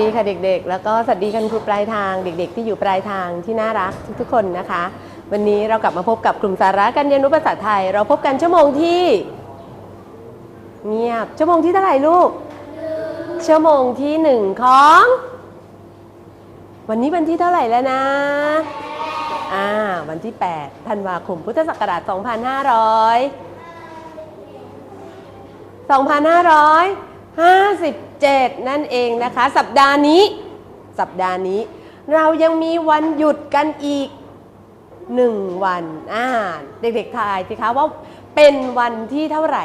ดีค่ะเด็ก ๆ แล้วก็สวัสดีกันครูปลายทางเด็ก ๆ ที่อยู่ปลายทางที่น่ารักทุกๆคนนะคะ วันนี้เรากลับมาพบกับกลุ่มสาระการเรียนรู้ภาษาไทย เราพบกันชั่วโมงที่เงียบชั่วโมงที่เท่าไหร่ลูก ชั่วโมงที่หนึ่งของ วันนี้วันที่เท่าไหร่แล้วนะอ่าวันที่8ธันวาคมพุทธศักราช2500 57 นั่นเองนะคะ สัปดาห์นี้ สัปดาห์นี้ เรายังมีวันหยุดกันอีกหนึ่งวันอ่าเด็กๆทายสิคะว่าเป็นวันที่เท่าไหร่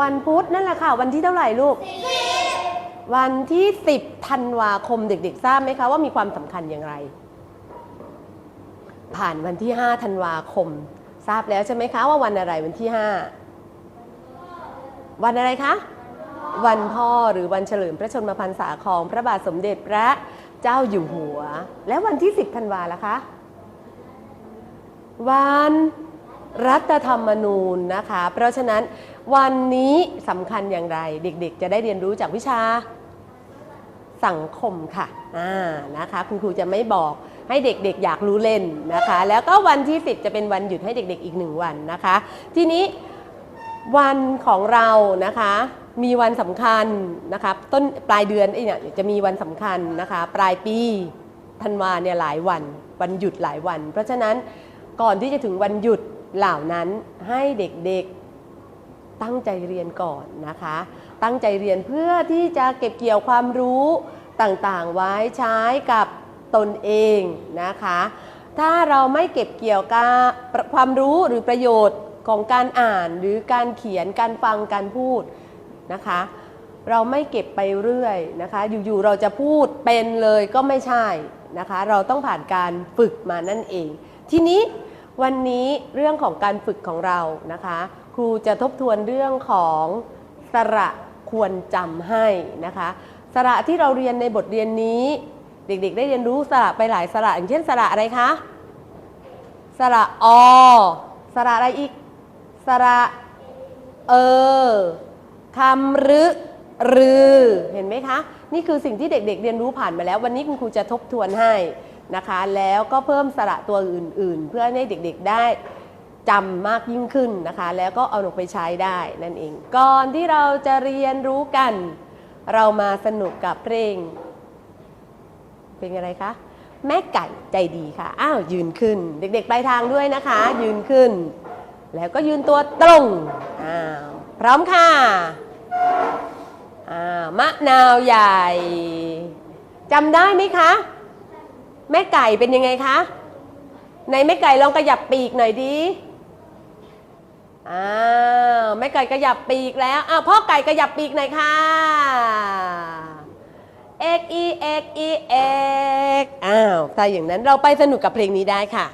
วันพุธนั่นแหละค่ะ วันที่เท่าไหร่ลูก วันที่ 10ธันวาคมเด็ก ๆ ทราบไหมคะว่ามีความสำคัญอย่างไร ผ่านวันที่ 5 ธันวาคม ทราบแล้วใช่ไหมคะว่าวันอะไรวันที่ 5 วันอะไรคะ วันพ่อหรือวันเฉลิมพระชนมพรรษาของพระบาทสมเด็จพระเจ้าอยู่หัว และวันที่ 10ธันวาล่ะคะ วันรัฐธรรมนูญนะคะ เพราะฉะนั้นวันนี้สำคัญอย่างไร เด็กๆ จะได้เรียนรู้จากวิชาสังคมค่ะอ่านะคะ คุณครูจะไม่บอกให้เด็กๆ อยากรู้เล่นนะคะ แล้วก็วันที่ 10 จะเป็นวันหยุดให้เด็กๆ อีกหนึ่งวันนะคะ ทีนี้ วันของเรานะคะ มีวันสำคัญนะคะต้นปลายเดือนเอ้เนี่ยจะมีวันสำคัญนะคะ ปลายปีธันวาเนี่ยหลายวัน วันหยุดหลายวัน เพราะฉะนั้นก่อนที่จะถึงวันหยุดเหล่านั้นให้เด็กๆตั้งใจเรียนก่อนนะคะ ตั้งใจเรียนเพื่อที่จะเก็บเกี่ยวความรู้ต่างๆ ไว้ใช้กับตนเองนะคะ ถ้าเราไม่เก็บเกี่ยวกับความรู้หรือประโยชน์ ของการอ่านหรือการเขียนการฟังการพูดนะคะ เราไม่เก็บไปเรื่อยนะคะ อยู่ๆเราจะพูดเป็นเลยก็ไม่ใช่นะคะ เราต้องผ่านการฝึกมานั่นเอง ทีนี้วันนี้เรื่องของการฝึกของเรานะคะ ครูจะทบทวนเรื่องของสระควรจำให้นะคะ สระที่เราเรียนในบทเรียนนี้ เด็กๆ ได้เรียนรู้สระไปหลายสระอย่างเช่นสระอะไรคะสระอ สระอะไรอีก สระเออคำรึรือเห็นไหมคะ นี่คือสิ่งที่เด็กๆเรียนรู้ผ่านมาแล้ว วันนี้คุณครูจะทบทวนให้นะคะ แล้วก็เพิ่มสระตัวอื่น ๆ เพื่อให้เด็กๆได้จำมากยิ่งขึ้นนะคะ แล้วก็เอาลงไปใช้ได้นั่นเอง ก่อนที่เราจะเรียนรู้กัน เรามาสนุกกับเพลง เป็นอะไรคะ แม่ไก่ใจดีค่ะ อ้าวยืนขึ้น เด็กๆปลายทางด้วยนะคะ ยืนขึ้น แล้วก็ยืนตัวตรงอ้าวพร้อมค่ะอ้าวมะนาวใหญ่จำได้ไหมคะ แม่ไก่เป็นยังไงคะ ในแม่ไก่ลองขยับปีกหน่อยดิอ้าวแม่ไก่ขยับปีกแล้วอ้าวพ่อไก่ขยับปีกหน่อยค่ะเอกอีเอกอีเอกอ้าวถ้าอย่างนั้นเราไปสนุกกับเพลงนี้ได้ค่ะ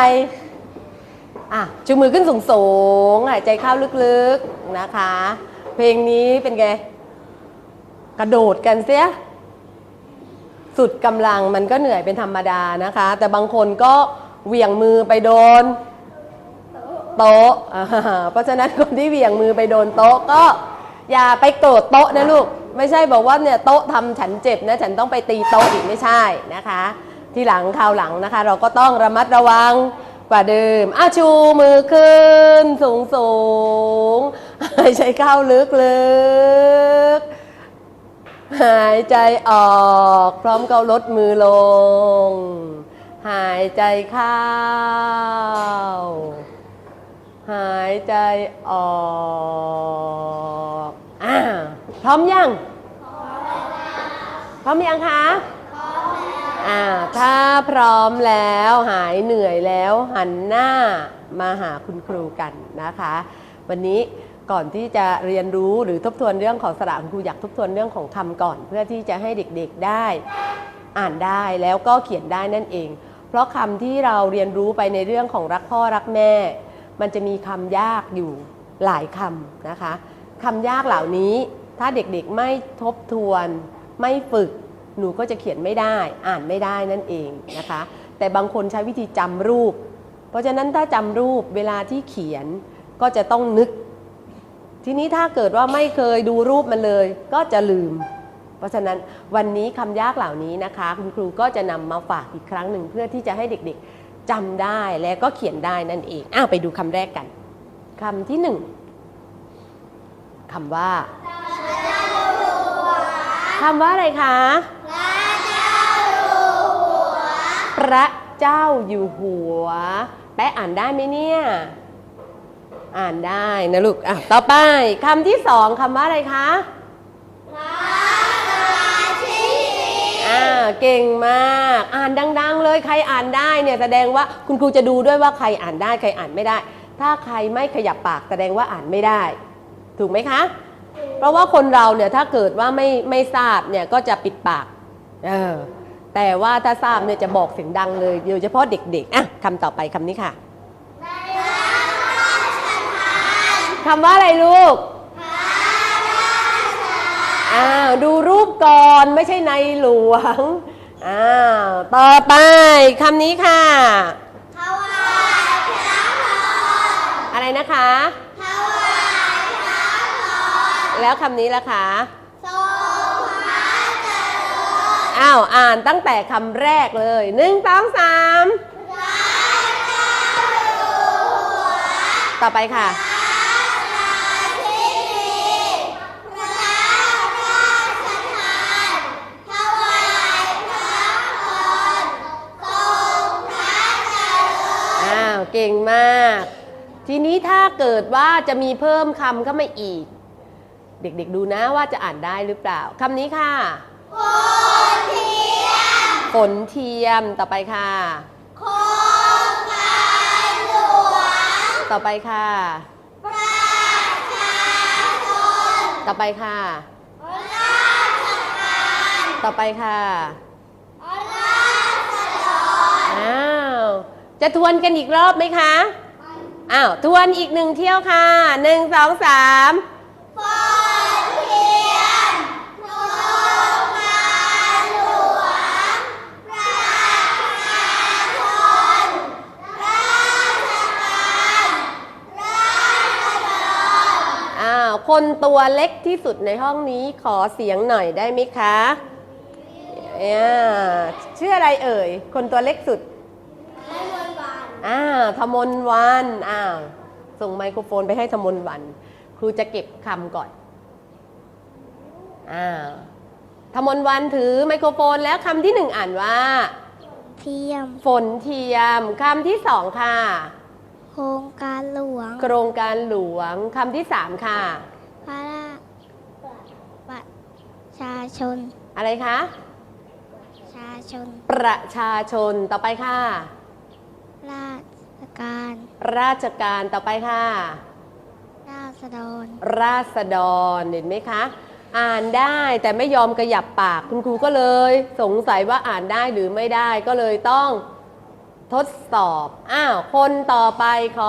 อยอะชูมือขึ้นสูงสูงๆหายใจเข้าลึกๆนะคะ เพลงนี้เป็นไง กระโดดกันเสีย สุดกำลังมันก็เหนื่อยเป็นธรรมดานะคะ แต่บางคนก็เหวี่ยงมือไปโดนโต๊ะ เพราะฉะนั้นคนที่เหวี่ยงมือไปโดนโต๊ะก็อย่าไปโกรธโต๊ะนะลูก ไม่ใช่บอกว่าเนี่ยโต๊ะทำฉันเจ็บนะ ฉันต้องไปตีโต๊ะอีกไม่ใช่นะคะ ที่หลังคราวหลังนะคะ เราก็ต้องระมัดระวังกว่าเดิมอ้าชูมือขึ้น สูงสูงหายใจเข้าลึกลึกๆหายใจออกพร้อมกับลดมือลง หายใจเข้า หายใจออกอ่าพร้อมยัง พร้อมยังคะ อ่าถ้าพร้อมแล้วหายเหนื่อยแล้วหันหน้ามาหาคุณครูกันนะคะ วันนี้ก่อนที่จะเรียนรู้หรือทบทวนเรื่องของสระคุณครูอยากทบทวนเรื่องของคำก่อน เพื่อที่จะให้เด็กๆได้อ่านได้แล้วก็เขียนได้นั่นเอง เพราะคำที่เราเรียนรู้ไปในเรื่องของรักพ่อรักแม่ มันจะมีคำยากอยู่หลายคำนะคะคำยากเหล่านี้ถ้าเด็กๆไม่ทบทวนไม่ฝึก หนูก็จะเขียนไม่ได้อ่านไม่ได้นั่นเองนะคะ แต่บางคนใช้วิธีจำรูป เพราะฉะนั้นถ้าจำรูปเวลาที่เขียนก็จะต้องนึก ทีนี้ถ้าเกิดว่าไม่เคยดูรูปมันเลย ก็จะลืม เพราะฉะนั้นวันนี้คำยากเหล่านี้นะคะ คุณครูก็จะนำมาฝากอีกครั้งหนึ่งเพื่อที่จะให้เด็กๆจำได้และก็เขียนได้นั่นเองอ้าวไปดูคำแรกกันคำที่หนึ่งคำว่าคำว่าอะไรคะ พระเจ้าอยู่หัว แปะอ่านได้ไหมเนี่ย อ่านได้นะลูก อะ ต่อไปคำที่สองคำว่าอะไรคะอ่าเก่งมาก อ่านดัง ๆ เลยใครอ่านได้เนี่ยแสดงว่าคุณครูจะดูด้วยว่าใครอ่านได้ใครอ่านไม่ได้ ถ้าใครไม่ขยับปากแสดงว่าอ่านไม่ได้ ถูกไหมคะ เพราะว่าคนเราเนี่ยถ้าเกิดว่าไม่ไม่ทราบเนี่ยก็จะปิดปาก เออ แต่ว่าถ้าทราบเนี่ยจะบอกเสียงดังเลยโดยเฉพาะเด็กๆอะคำต่อไปคำนี้ค่ะคำว่าอะไรลูกอ้าวดูรูปก่อนไม่ใช่ในหลวงอ้าวต่อไปคำนี้ค่ะถวายพระพรอะไรนะคะถวายพระพรแล้วคำนี้ล่ะคะ อ้าวอ่านตั้งแต่คำแรกเลยหนึ่งสองสามต่อไปค่ะอ้าวเก่งมาก ทีนี้ถ้าเกิดว่าจะมีเพิ่มคำเข้ามาอีก เด็กๆดูนะว่าจะอ่านได้หรือเปล่าคำนี้ค่ะ ฝนเทียมต่อไปค่ะต่อไปค่ะต่อไปค่ะต่อไปค่ะอ้าวจะทวนกันอีกรอบไหมคะอ้าวทวนอีกหนึ่งเที่ยวค่ะหนึ่งสองสาม คนตัวเล็กที่สุดในห้องนี้ขอเสียงหน่อยได้ไหมคะเนี่ยชื่ออะไรเอ่ย คนตัวเล็กสุดอ้าวธมนวันอ้าวส่งไมโครโฟนไปให้ธมนวัน ครูจะเก็บคำก่อนอ้าวธมนวันถือไมโครโฟนแล้วคำที่หนึ่งอ่านว่า เทียม ฝนเทียมคำที่สองค่ะ โครงการหลวง โครงการหลวงคำที่สามค่ะ พระราประชาชน อะไรคะชาชน ประชาชนต่อไปค่ะ ราการ ราชการต่อไปค่ะ ราษฎร ราษฎรเห็นไหมคะ อ่านได้แต่ไม่ยอมกระยับปากคุณครูก็เลย สงสัยว่าอ่านได้หรือไม่ได้ก็เลยต้องทดสอบ อ้าว คนต่อไปขอ